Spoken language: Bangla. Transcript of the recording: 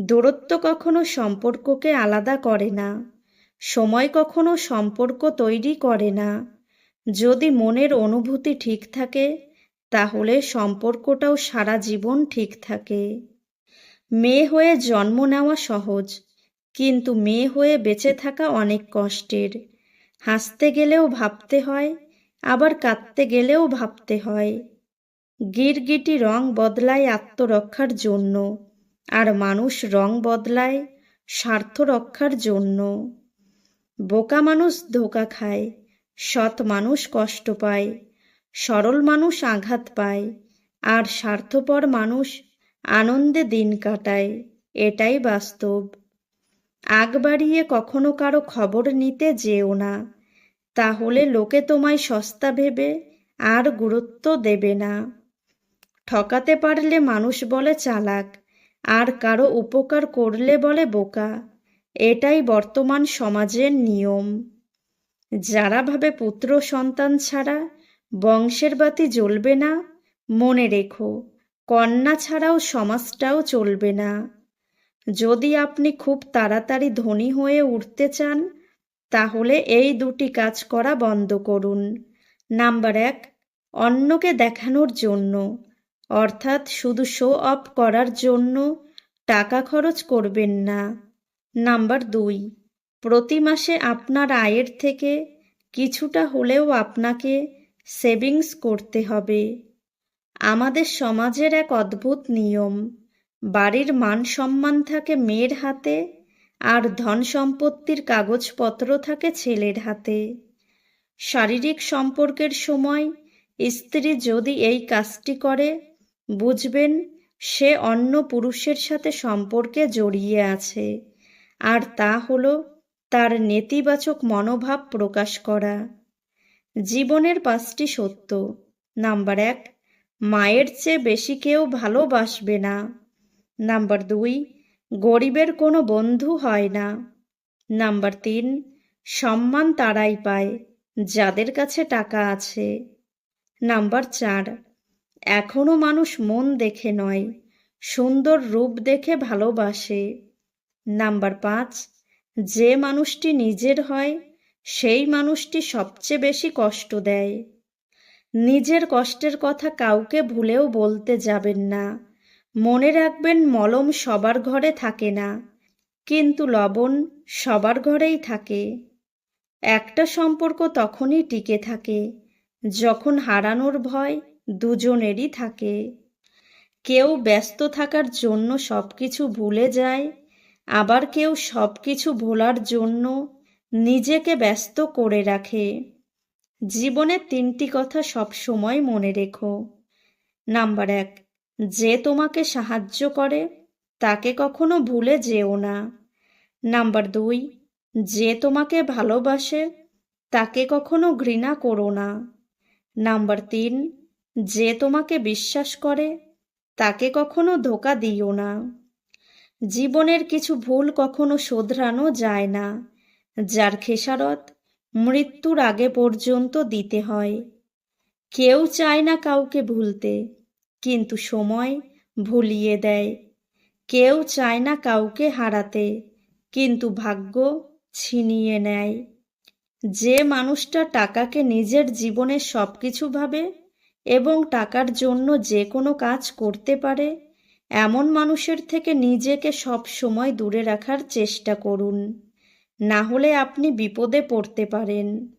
দূরত্ব কখনো সম্পর্ককে আলাদা করে না। সময় কখনো সম্পর্ক তৈরি করে না। যদি মনের অনুভূতি ঠিক থাকে, তাহলে সম্পর্কটাও সারা জীবন ঠিক থাকে। মেয়ে হয়ে জন্ম নেওয়া সহজ, কিন্তু মেয়ে হয়ে বেঁচে থাকা অনেক কষ্টের। হাসতে গেলেও ভাবতে হয়, আবার কাঁদতে গেলেও ভাবতে হয়। গিরগিটি রং বদলায় আত্মরক্ষার জন্য। আর মানুষ রং বদলায় স্বার্থ রক্ষার জন্য। বোকা মানুষ ধোকা খায়, সৎ মানুষ কষ্ট পায়, সরল মানুষ আঘাত পায়, আর স্বার্থপর মানুষ আনন্দে দিন কাটায়, এটাই বাস্তব। আগ বাড়িয়ে কখনো কারও খবর নিতে যেও না, তাহলে লোকে তোমায় সস্তা ভেবে আর গুরুত্ব দেবে না। ঠকাতে পারলে মানুষ বলে চালাক আর কারও উপকার করলে বলে বোকা। এটাই বর্তমান সমাজের নিয়ম। যারা ভাবে পুত্র সন্তান ছাড়া বংশের বাতি জ্বলবে না, মনে রেখো, কন্যা ছাড়াও সমাজটাও চলবে না। যদি আপনি খুব তাড়াতাড়ি ধনী হয়ে উঠতে চান, তাহলে এই দুটি কাজ করা বন্ধ করুন। নাম্বার এক, অন্যকে দেখানোর জন্য। অর্থাৎ শুধু শো অফ করার জন্য টাকা খরচ করবেন না। নাম্বার দুই, প্রতি মাসে আপনার আয়ের থেকে কিছুটা হলেও আপনাকে সেভিংস করতে হবে। আমাদের সমাজের এক অদ্ভুত নিয়ম, বাড়ির মান সম্মান থাকে মেয়ের হাতে আর ধন সম্পত্তির কাগজপত্র থাকে ছেলের হাতে। শারীরিক সম্পর্কের সময় স্ত্রী যদি এই কাজটি করে বুঝবেন, সে অন্য পুরুষের সাথে সম্পর্কে জড়িয়ে আছে। আর তা হলো তার নেতিবাচক মনোভাব প্রকাশ করা। জীবনের পাঁচটি সত্য। নাম্বার এক, মায়ের চেয়ে বেশি কেউ ভালোবাসবে না। নাম্বার দুই, গরিবের কোনো বন্ধু হয় না। নাম্বার তিন, সম্মান তারাই পায়, যাদের কাছে টাকা আছে। নাম্বার চার এখনও মানুষ মন দেখে নয়, সুন্দর রূপ দেখে ভালোবাসে। নাম্বার পাঁচ, যে মানুষটি নিজের হয়, সেই মানুষটি সবচেয়ে বেশি কষ্ট দেয়। নিজের কষ্টের কথা কাউকে ভুলেও বলতে যাবেন না। মনে রাখবেন, মলম সবার ঘরে থাকে না, কিন্তু লবণ সবার ঘরেই থাকে। একটা সম্পর্ক তখনই টিকে থাকে, যখন হারানোর ভয় দুজনেরই থাকে। কেউ ব্যস্ত থাকার জন্য সব কিছু ভুলে যায়, আবার কেউ সব কিছু ভোলার জন্য নিজেকে ব্যস্ত করে রাখে। জীবনের তিনটি কথা সব সময় মনে রেখো। নাম্বার এক, যে তোমাকে সাহায্য করে, তাকে কখনো ভুলে যেও না। নাম্বার দুই, যে তোমাকে ভালোবাসে, তাকে কখনো ঘৃণা করো না। নাম্বার তিন যে তোমাকে বিশ্বাস করে, তাকে কখনো ধোকা দিও না। জীবনের কিছু ভুল কখনো শোধরানো যায় না। যার খেসারত মৃত্যুর আগে পর্যন্ত দিতে হয়। কেউ চায় না কাউকে ভুলতে, কিন্তু সময় ভুলিয়ে দেয়। কেউ চায় না কাউকে হারাতে, কিন্তু ভাগ্য ছিনিয়ে নেয়। যে মানুষটা টাকাকে নিজের জীবনের সব কিছু ভাবে এবং টাকার জন্য যে কোনো কাজ করতে পারে, এমন মানুষের থেকে নিজেকে সব সময় দূরে রাখার চেষ্টা করুন। না হলে আপনি বিপদে পড়তে পারেন।